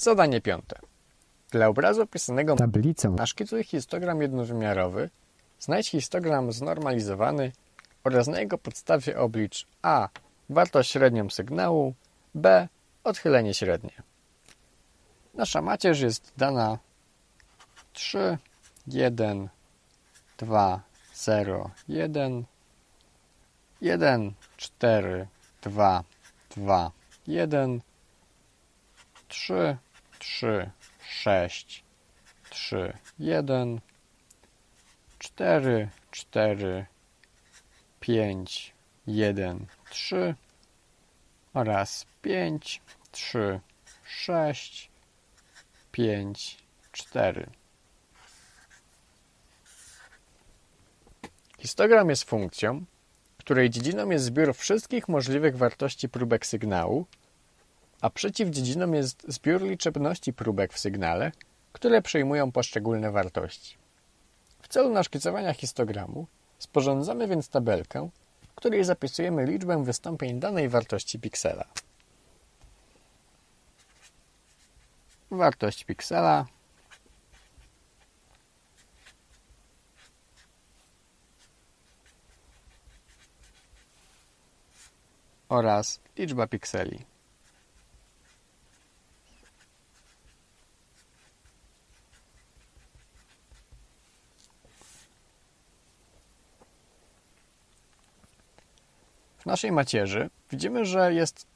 Zadanie piąte. Dla obrazu opisanego tablicą naszkicuj histogram jednowymiarowy, znajdź histogram znormalizowany oraz na jego podstawie oblicz a. wartość średnią sygnału, b. odchylenie średnie. Nasza macierz jest dana 3, 1, 2, 0, 1, 1, 4, 2, 2, 1, 3, 3, 6, 3, 1, 4, 4, 5, 1, 3 oraz 5, 3, 6, 5, 4. Histogram jest funkcją, której dziedziną jest zbiór wszystkich możliwych wartości próbek sygnału, a przeciwdziedziną jest zbiór liczebności próbek w sygnale, które przyjmują poszczególne wartości. W celu naszkicowania histogramu sporządzamy więc tabelkę, w której zapisujemy liczbę wystąpień danej wartości piksela. Wartość piksela oraz liczba pikseli. Naszej macierzy widzimy, że jest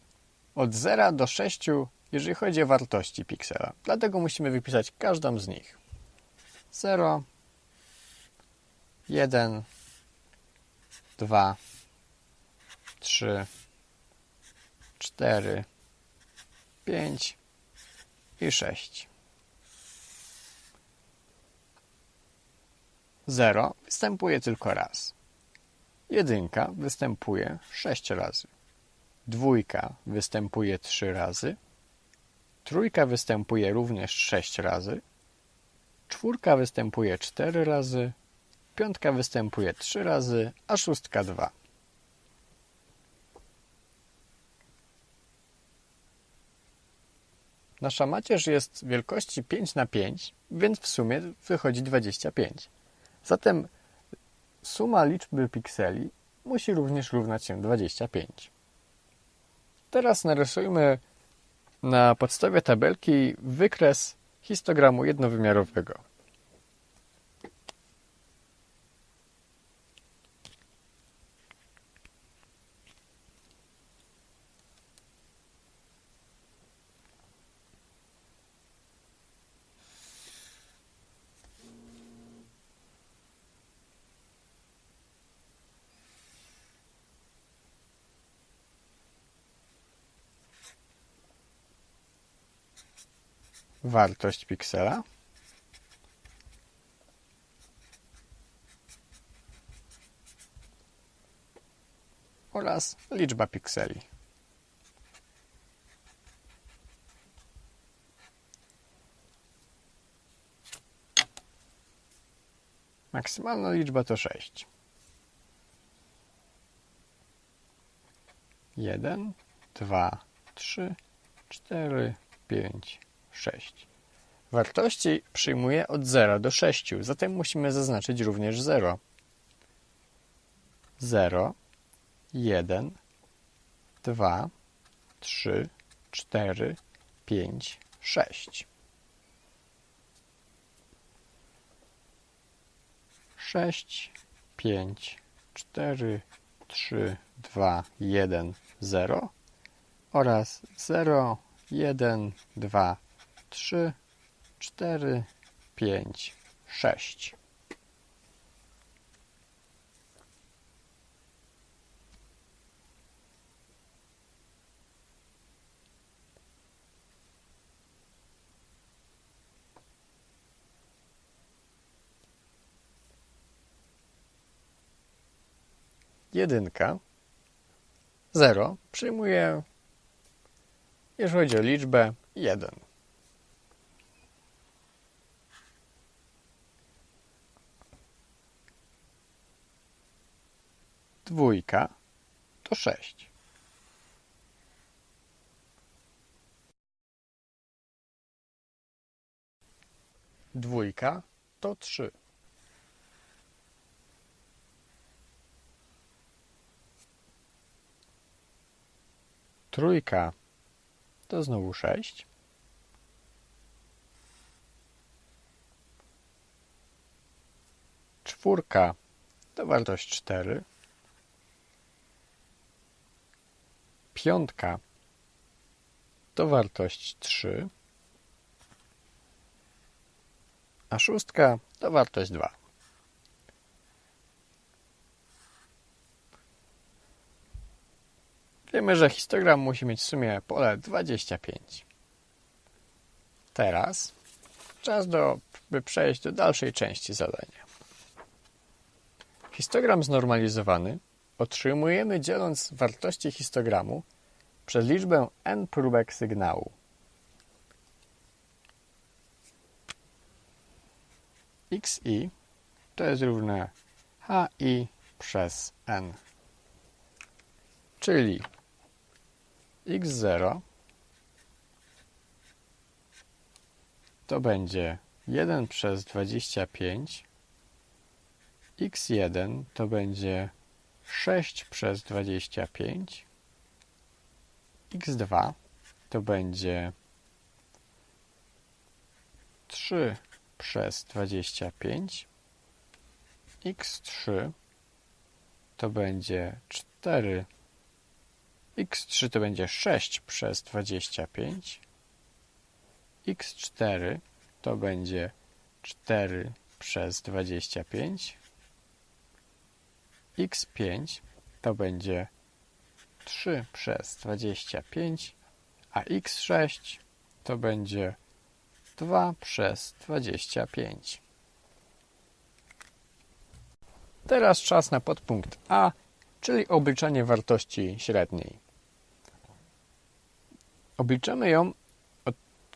od 0 do 6, jeżeli chodzi o wartości piksela. Dlatego musimy wypisać każdą z nich. 0, 1, 2, 3, 4, 5 i 6. 0 występuje tylko raz. Jedynka występuje 6 razy. Dwójka występuje 3 razy. Trójka występuje również 6 razy. Czwórka występuje 4 razy. Piątka występuje 3 razy, a szóstka 2. Nasza macierz jest wielkości 5 na 5, więc w sumie wychodzi 25. Zatem suma liczby pikseli musi również równać się 25. Teraz narysujmy na podstawie tabelki wykres histogramu jednowymiarowego. Wartość piksela oraz liczba pikseli. Maksymalna liczba to 6. 1, 2, 3, 4, 5, 6. Wartości przyjmuje od 0 do 6, zatem musimy zaznaczyć również 0. 0, 1, 2, 3, 4, 5, 6. 6, 5, 4, 3, 2, 1, 0 oraz 0, 1, 2, 3, 4, 5, 6. Jedynka, zero przyjmuje, jeżeli chodzi o liczbę, jeden. Dwójka to sześć. Dwójka to trzy. Trójka to znowu sześć. Czwórka to wartość cztery. Piątka to wartość trzy. A szóstka to wartość dwa. Wiemy, że histogram musi mieć w sumie pole 25. Teraz czas do, by przejść do dalszej części zadania. Histogram znormalizowany otrzymujemy dzieląc wartości histogramu przez liczbę n próbek sygnału. xi to jest równe hi przez n. Czyli x0 to będzie 1 przez 25, x1 to będzie 6 przez 25, x2 to będzie 3 przez 25, x3 to będzie 4 x3 to będzie 6 przez 25, x4 to będzie 4 przez 25, x5 to będzie 3 przez 25, a x6 to będzie 2 przez 25. Teraz czas na podpunkt A, czyli obliczanie wartości średniej. Obliczamy ją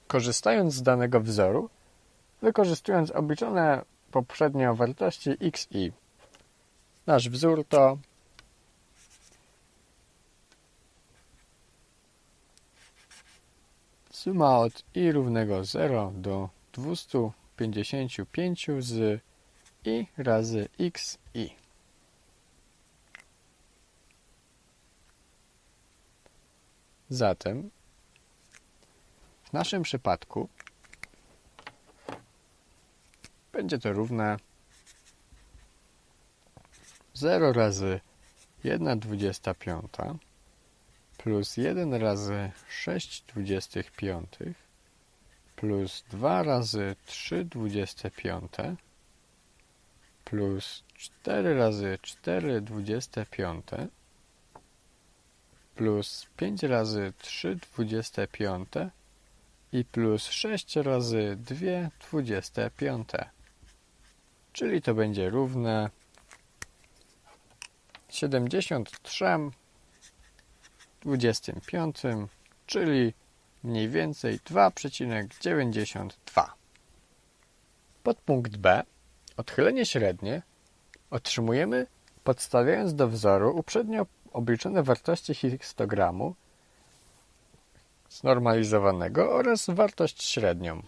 korzystając z danego wzoru, wykorzystując obliczone poprzednio wartości x i. Nasz wzór to suma od i równego 0 do 255 z i razy x i. Zatem w naszym przypadku będzie to równe 0 razy 1 25 plus 1 razy 6 25 plus 2 razy 3 25 plus 4 razy 4 25 plus 5 razy 3 25 i plus 6 razy 2 25. Czyli to będzie równe 73 25, czyli mniej więcej 2,92. Podpunkt B, odchylenie średnie, otrzymujemy podstawiając do wzoru uprzednio obliczone wartości histogramu znormalizowanego oraz wartość średnią.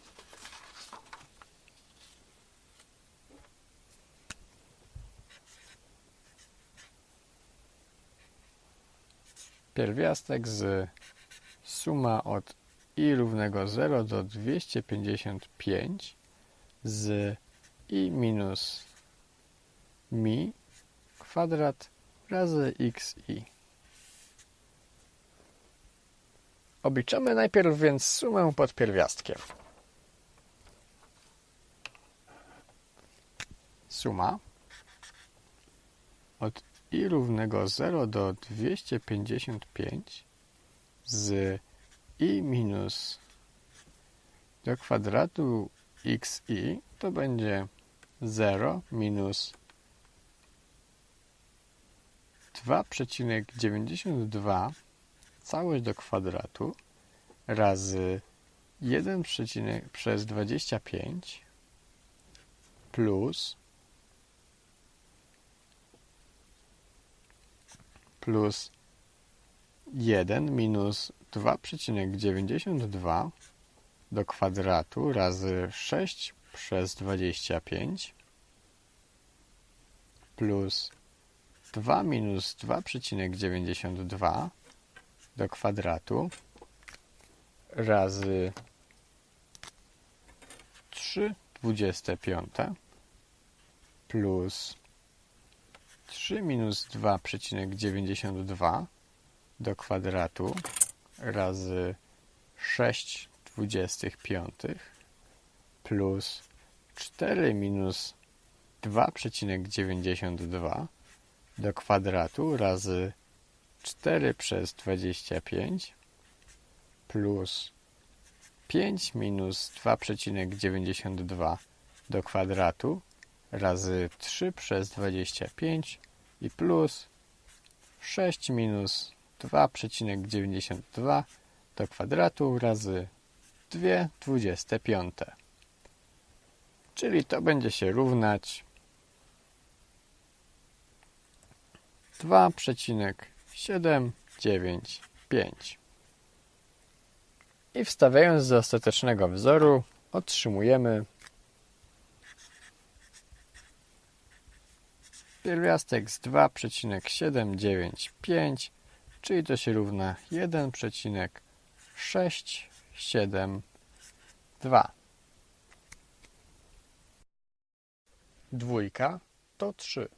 Pierwiastek z suma od i równego 0 do 255 z i minus mi kwadrat razy xi. Obliczamy najpierw więc sumę pod pierwiastkiem. Suma od i równego 0 do 255 z i minus do kwadratu xi to będzie 0 minus 2,92 całość do kwadratu razy 1 przez 25 plus plus 1 minus 2,92 do kwadratu razy 6 przez 25 plus 2 minus 2,92 do kwadratu razy 3 25 plus 3 minus 2,92 do kwadratu razy 6 25 plus 4 minus 2,92 do kwadratu razy 4 przez 25 plus 5 minus 2,92 do kwadratu razy 3 przez 25 i plus 6 minus 2,92 do kwadratu razy 2 25. Czyli to będzie się równać 2,795. I wstawiając do ostatecznego wzoru otrzymujemy pierwiastek z 2,795, czyli to się równa 1,672. Dwójka to 3.